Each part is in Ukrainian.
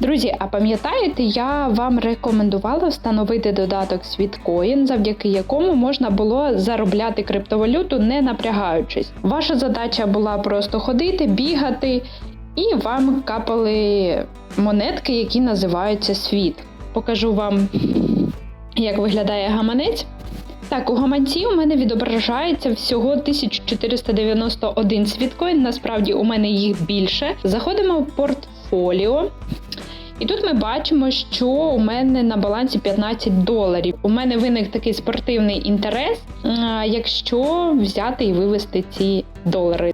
Друзі, а пам'ятаєте, я вам рекомендувала встановити додаток Sweetcoin, завдяки якому можна було заробляти криптовалюту, не напрягаючись. Ваша задача була просто ходити, бігати, і вам капали монетки, які називаються світ. Покажу вам, як виглядає гаманець. Так, у гаманці у мене відображається всього 1491 світкоін. Насправді у мене їх більше. Заходимо в портфоліо. І тут ми бачимо, що у мене на балансі 15 доларів. У мене виник такий спортивний інтерес, якщо взяти і вивести ці долари.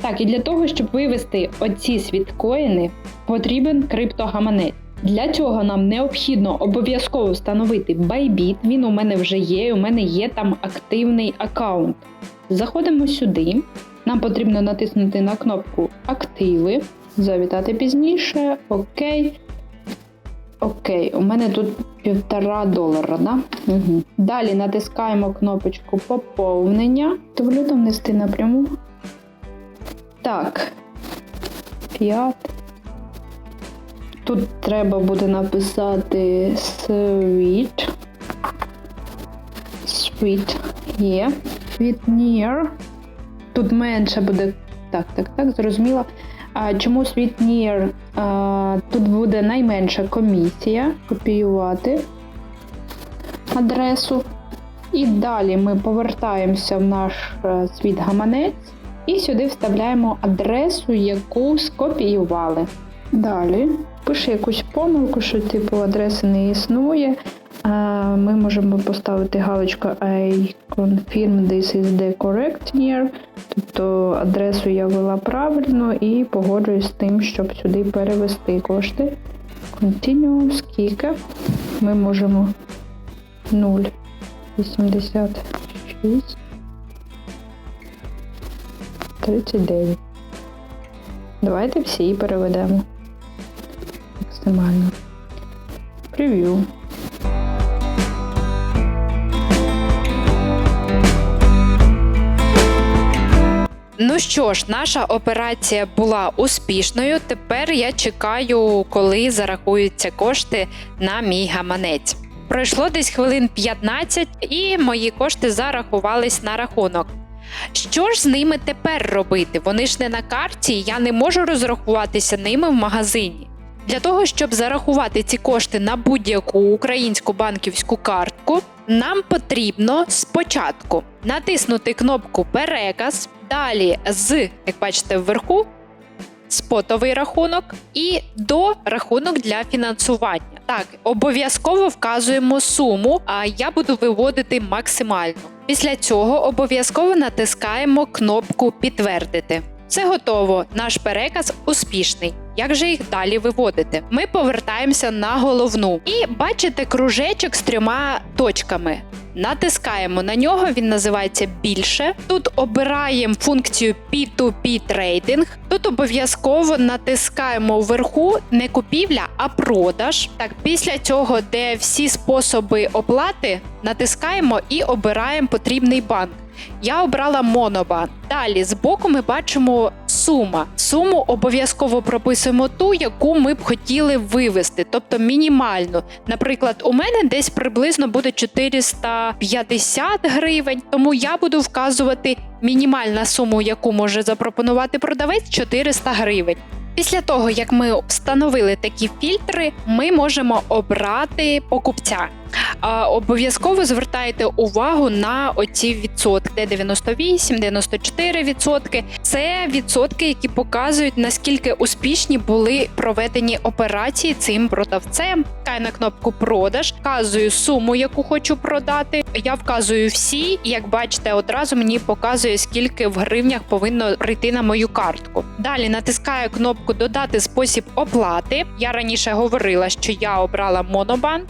Так, і для того, щоб вивести оці світкоїни, потрібен криптогаманець. Для цього нам необхідно обов'язково встановити Bybit. Він у мене вже є, у мене є там активний аккаунт. Заходимо сюди. Нам потрібно натиснути на кнопку Активи, завітати пізніше. Окей. Окей, у мене тут півтора долара, да? Угу. Далі натискаємо кнопочку поповнення. То валюту внести напряму. Так. 5. Тут треба буде написати sweet. Sweet є. Sweet near. Тут менше буде. Так, так, так, зрозуміло. А чому Sweet near? Тут буде найменша комісія. Копіювати адресу. І далі ми повертаємося в наш е, світ гаманець і сюди вставляємо адресу, яку скопіювали. Далі пише якусь помилку, що типу адреси не існує. Ми можемо поставити галочку I confirm this is the correct year. Тобто адресу я ввела правильно і погоджуюсь з тим, щоб сюди перевести кошти. Continue, скільки. Ми можемо 0,86 39. Давайте всі переведемо максимально. Прев'ю. Ну що ж, наша операція була успішною. Тепер я чекаю, коли зарахуються кошти на мій гаманець. Пройшло десь хвилин 15, і мої кошти зарахувались на рахунок. Що ж з ними тепер робити? Вони ж не на карті, я не можу розрахуватися ними в магазині. Для того, щоб зарахувати ці кошти на будь-яку українську банківську картку, нам потрібно спочатку натиснути кнопку Переказ, далі з, як бачите, вверху спотовий рахунок і до рахунок для фінансування. Так, обов'язково вказуємо суму, а я буду виводити максимально. Після цього обов'язково натискаємо кнопку Підтвердити. Все готово, наш переказ успішний. Як же їх далі виводити? Ми повертаємося на головну і бачите кружечок з трьома точками. Натискаємо на нього, він називається більше. Тут обираємо функцію P2P трейдинг. Тут обов'язково натискаємо вверху не купівля, а продаж. Так, після цього, де всі способи оплати, натискаємо і обираємо потрібний банк. Я обрала Монобанк. Далі збоку ми бачимо сума. Суму обов'язково прописуємо ту, яку ми б хотіли вивести, тобто мінімальну. Наприклад, у мене десь приблизно буде 450 гривень, тому я буду вказувати мінімальна суму, яку може запропонувати продавець 400 гривень. Після того, як ми встановили такі фільтри, ми можемо обрати покупця. Обов'язково звертайте увагу на оці відсотки, 98, 94 відсотки. Це відсотки, які показують наскільки успішні були проведені операції цим продавцем. Кай на кнопку продаж, вказую суму, яку хочу продати. Я вказую всі, і як бачите, одразу мені показує, скільки в гривнях повинно прийти на мою картку. Далі натискаю кнопку Додати спосіб оплати. Я раніше говорила, що я обрала Монобанк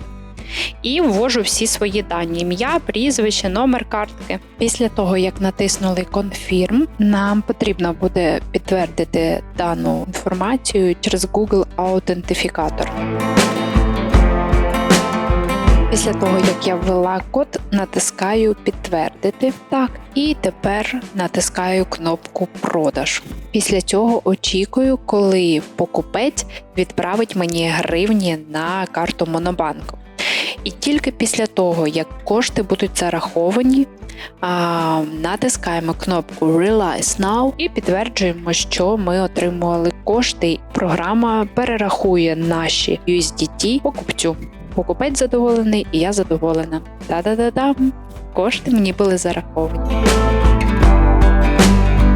і ввожу всі свої дані: ім'я, прізвище, номер картки. Після того, як натиснули Confirm, нам потрібно буде підтвердити дану інформацію через Google Аутентифікатор. Після того, як я ввела код, натискаю підтвердити. Так, і тепер натискаю кнопку продаж. Після цього очікую, коли покупець відправить мені гривні на карту Монобанку. І тільки після того, як кошти будуть зараховані, натискаємо кнопку Realize Now і підтверджуємо, що ми отримували кошти. Програма перерахує наші USDT покупцю. Покупець задоволений, і я задоволена. Та-да-да-дам! Кошти мені були зараховані.